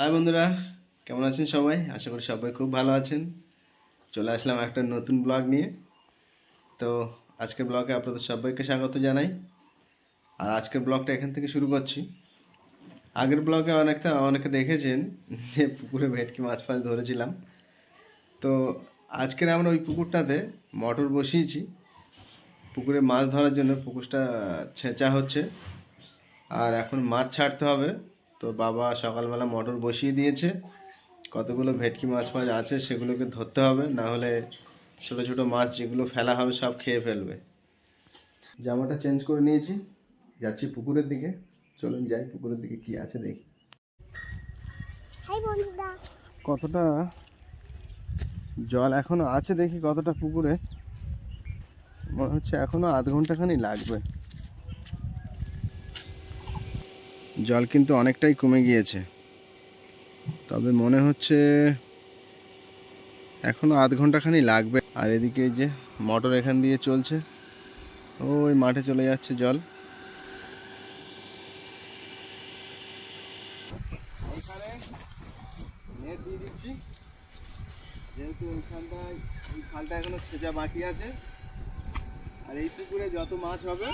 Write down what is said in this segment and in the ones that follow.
High বন্ধুরা, কেমন আছেন সবাই? আশা করি সবাই খুব ভালো আছেন। চলে আসলাম একটা নতুন ব্লগ নিয়ে। তো আজকের ব্লগে আপনাদের সবাইকে স্বাগত জানাই। আর আজকের ব্লগটা এখান থেকে শুরু করছি। আগের ব্লগে অনেকটা, অনেকে দেখেছেন যে পুকুরে ভেটকি মাছ ফাছ ধরেছিলাম। তো আজকের আমরা ওই পুকুরটাতে মটর বসিয়েছি। পুকুরে মাছ ধরার জন্য পুকুরটা ছেঁচা হচ্ছে। আর এখন মাছ ছাড়তে হবে। তো বাবা সকালবেলা মটর বসিয়ে দিয়েছে। কতগুলো ভেটকি মাছ ফাছ আছে সেগুলোকে ধরতে হবে না হলে ছোটো ছোটো মাছ যেগুলো ফেলা হবে সব খেয়ে ফেলবে। জামাটা চেঞ্জ করে নিয়েছি যাচ্ছি পুকুরের দিকে। চলুন যাই পুকুরের দিকে কি আছে দেখি। কতটা জল এখনও আছে দেখি কতটা পুকুরে। মনে হচ্ছে এখনও আধ ঘন্টাখানি লাগবে। জল কিন্তু অনেকটাই কমে গিয়েছে। তবে মনে হচ্ছে এখনও আধ ঘন্টাখানি লাগবে। আর এদিকে যে মোটর এখান দিয়ে চলছে, ওই মাঠে চলে যাচ্ছে জল। যেহেতু ওইখানটায়, ওই খালটা এখনও ছেঁচা বাকি আছে। আর এই পুকুরে যত মাছ হবে,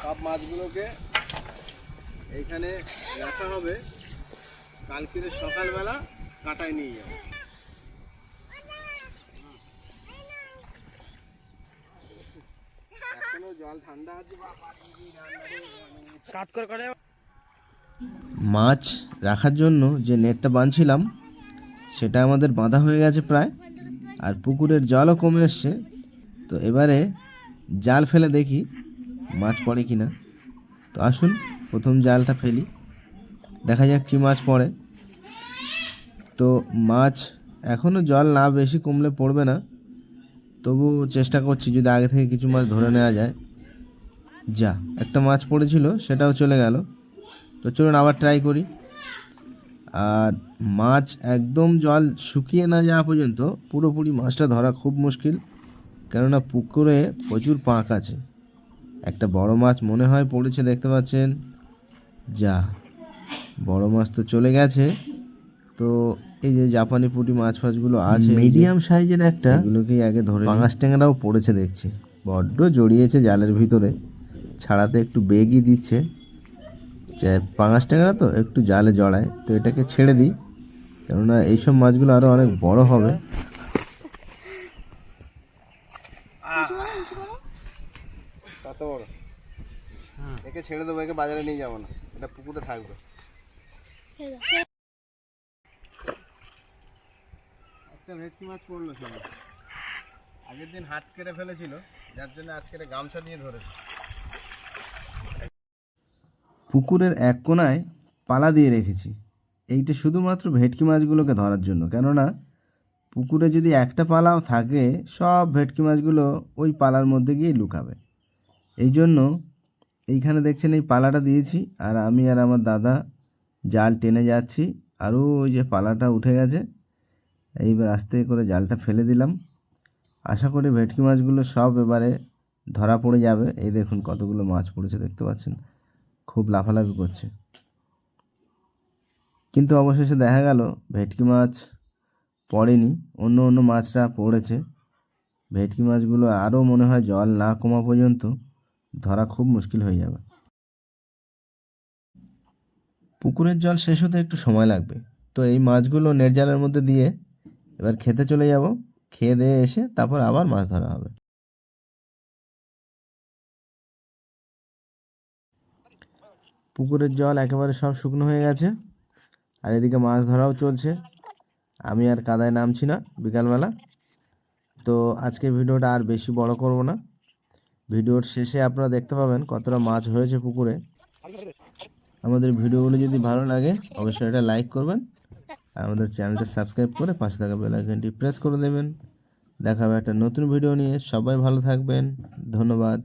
সব মাছগুলোকে এইখানে রাখা হবে কালকে সকালবেলা কাটায় নিয়ে যাব এখনও জল ঠান্ডা আছে কাজ করে করে। মাছ রাখার জন্য যে নেটটা বাঁধছিলাম সেটা আমাদের বাঁধা হয়ে গেছে প্রায় আর পুকুরের জলও কমে এসছে। তো এবারে জাল ফেলে দেখি মাছ পড়ে কি না তো আসুন প্রথম জালটা ফেলি। দেখা যাক কী মাছ পড়ে। তো মাছ এখনও জল না বেশি কমলে পড়বে না। তবু চেষ্টা করছি যদি আগে থেকে কিছু মাছ ধরে নেওয়া যায়। যা, একটা মাছ পড়েছিল, সেটাও চলে গেল। তো চলুন আবার ট্রাই করি। আর মাছ একদম জল শুকিয়ে না যাওয়া পর্যন্ত পুরোপুরি মাছটা ধরা খুব মুশকিল। কেননা পুকুরে প্রচুর পাঁক আছে। একটা বড় মাছ মনে হয় পড়েছে, দেখতে পাচ্ছেন। যা বড় মাছ তো চলে গেছে। তো এই যে জাপানি পুঁটি মাছ ফাছগুলো আছে মিডিয়াম সাইজের একটা এগুলোকেই আগে ধরে পাঙাশ ট্যাংরাও পড়েছে দেখছি। বড্ড জড়িয়েছে জালের ভিতরে। ছাড়াতে একটু বেগই দিচ্ছে। যে পাঙাশ ট্যাংরা তো একটু জালে জড়ায় তো এটাকে ছেড়ে দিই। কেননা এইসব মাছগুলো আরও অনেক বড় হবে। একে ছেড়ে দেবো একে বাজারে নিয়ে যাব না। এটা পুকুরে থাকবে। একটা ভেটকি মাছ পড়ল সঙ্গে আগের দিন হাত কেটে ফেলেছিল যার জন্য আজকে এটা গামছা দিয়ে ধরেছে। পুকুরের এক কোনায় পালা দিয়ে রেখেছি। এইটা শুধুমাত্র ভেটকি মাছগুলোকে ধরার জন্য কেননা পুকুরে যদি একটা পালাও থাকে সব ভেটকি মাছগুলো ওই পালার মধ্যে গিয়ে লুকাবে। এই জন্য এইখানে দেখছেন এই পালাটা দিয়েছি, আর আমি আর আমার দাদা জাল টেনে যাচ্ছি, আরও ওই যে পালাটা উঠে গেছে। এইবার আস্তে করে জালটা ফেলে দিলাম। আশা করি ভেটকি মাছগুলো সব এবারে ধরা পড়ে যাবে। এই দেখুন কতগুলো মাছ পড়েছে, দেখতে পাচ্ছেন? খুব লাফালাফি করছে। কিন্তু অবশেষে দেখা গেল ভেটকি মাছ পড়েনি, অন্য অন্য মাছরা পড়েছে। ভেটকি মাছগুলো আরও মনে হয় জল না কমা পর্যন্ত ধরা খুব মুশকিল হয়ে যাবে। পুকুরের জল শেষ হতে একটু সময় লাগবে। তো এই মাছগুলো নেট জালের মধ্যে দিয়ে এবার খেতে চলে যাব। খেয়ে দিয়ে এসে তারপর আবার মাছ ধরা হবে। পুকুরের জল একেবারে সব শুকনো হয়ে গেছে। আর এদিকে মাছ ধরাও চলছে। আমি আর কাদায় নামছি না বিকালবেলা। তো আজকের ভিডিওটা আর বেশি বড় করব না। ভিডিওর শেষে আপনারা দেখতে পাবেন কতটা মাছ হয়েছে পুকুরে। আমাদের ভিডিওগুলো যদি ভালো লাগে, অবশ্যই এটা লাইক করবেন। আর আমাদের চ্যানেলটা সাবস্ক্রাইব করে পাশে থাকা বেল আইকনটি প্রেস করে দেবেন। দেখা হবে একটা নতুন ভিডিও নিয়ে। সবাই ভালো থাকবেন। ধন্যবাদ।